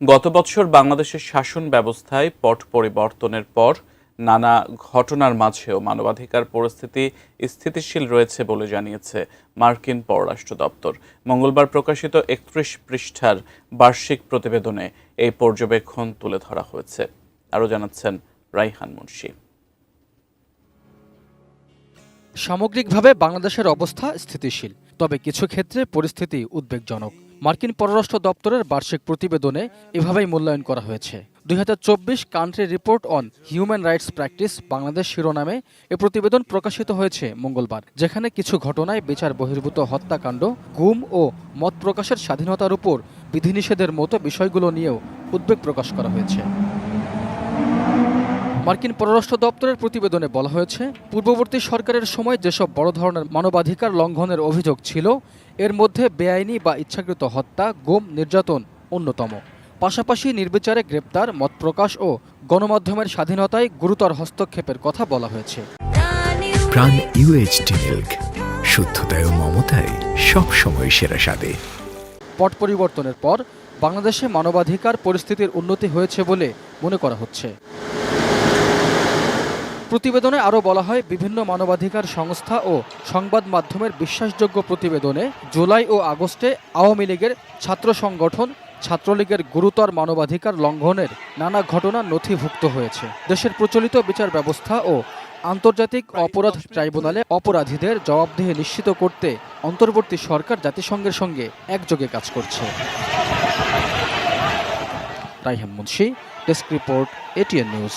গত বছর বাংলাদেশের শাসন ব্যবস্থায় পট পরিবর্তনের পর নানা ঘটনার মাঝেও মানবাধিকার পরিস্থিতি স্থিতিশীল রয়েছে বলে জানিয়েছে মার্কিন পররাষ্ট্র দপ্তর। মঙ্গলবার প্রকাশিত একত্রিশ পৃষ্ঠার বার্ষিক প্রতিবেদনে এই পর্যবেক্ষণ তুলে ধরা হয়েছে। আরও জানাচ্ছেন রাইহান মুন্সি। সামগ্রিকভাবে বাংলাদেশের অবস্থা স্থিতিশীল, তবে কিছু ক্ষেত্রে পরিস্থিতি উদ্বেগজনক। মার্কিন পররাষ্ট্র দপ্তরের বার্ষিক প্রতিবেদনে এভাবেই মূল্যায়ন করা হয়েছে। দুই হাজার চব্বিশ country report on human rights practice Bangladesh শিরোনামে এ প্রতিবেদন প্রকাশিত হয়েছে মঙ্গলবার, যেখানে কিছু ঘটনায় বিচার বহির্ভূত হত্যাকাণ্ড, গুম ও মত প্রকাশের স্বাধীনতার উপর বিধিনিষেধের মতো বিষয়গুলো নিয়েও উদ্বেগ প্রকাশ করা হয়েছে। মার্কিন পররাষ্ট্র দপ্তরের প্রতিবেদনে বলা হয়েছে পূর্ববর্তী সরকারের সময় যেসব বড় ধরনের মানবাধিকার লঙ্ঘনের অভিযোগ ছিল এর মধ্যে বেআইনি বা ইচ্ছাকৃত হত্যা গুম নির্যাতন অন্যতম। পাশাপাশি নির্বিচারে গ্রেপ্তার মত প্রকাশ ও গণমাধ্যমের স্বাধীনতায় গুরুতর হস্তক্ষেপের কথা বলা হয়েছে। প্রাণ ইউএইচটি মিল্ক শুদ্ধতায় ও মমতায় সেরা স্বাদে। পট পরিবর্তনের পর বাংলাদেশে মানবাধিকার পরিস্থিতির উন্নতি হয়েছে বলে মনে করা হচ্ছে। প্রতিবেদনে আরও বলা হয়, বিভিন্ন মানবাধিকার সংস্থা ও সংবাদ মাধ্যমের বিশ্বাসযোগ্য প্রতিবেদনে জুলাই ও আগস্টে আওয়ামী লীগের ছাত্র সংগঠন, ছাত্রলীগের গুরুতর মানবাধিকার লঙ্ঘনের নানা ঘটনা নথিভুক্ত হয়েছে। দেশের প্রচলিত বিচার ব্যবস্থা ও আন্তর্জাতিক অপরাধ ট্রাইব্যুনালে অপরাধীদের জবাবদিহি নিশ্চিত করতে অন্তর্বর্তী সরকার জাতিসংঘের সঙ্গে একযোগে কাজ করছে। Raihan Munshi, desk report, ATN news.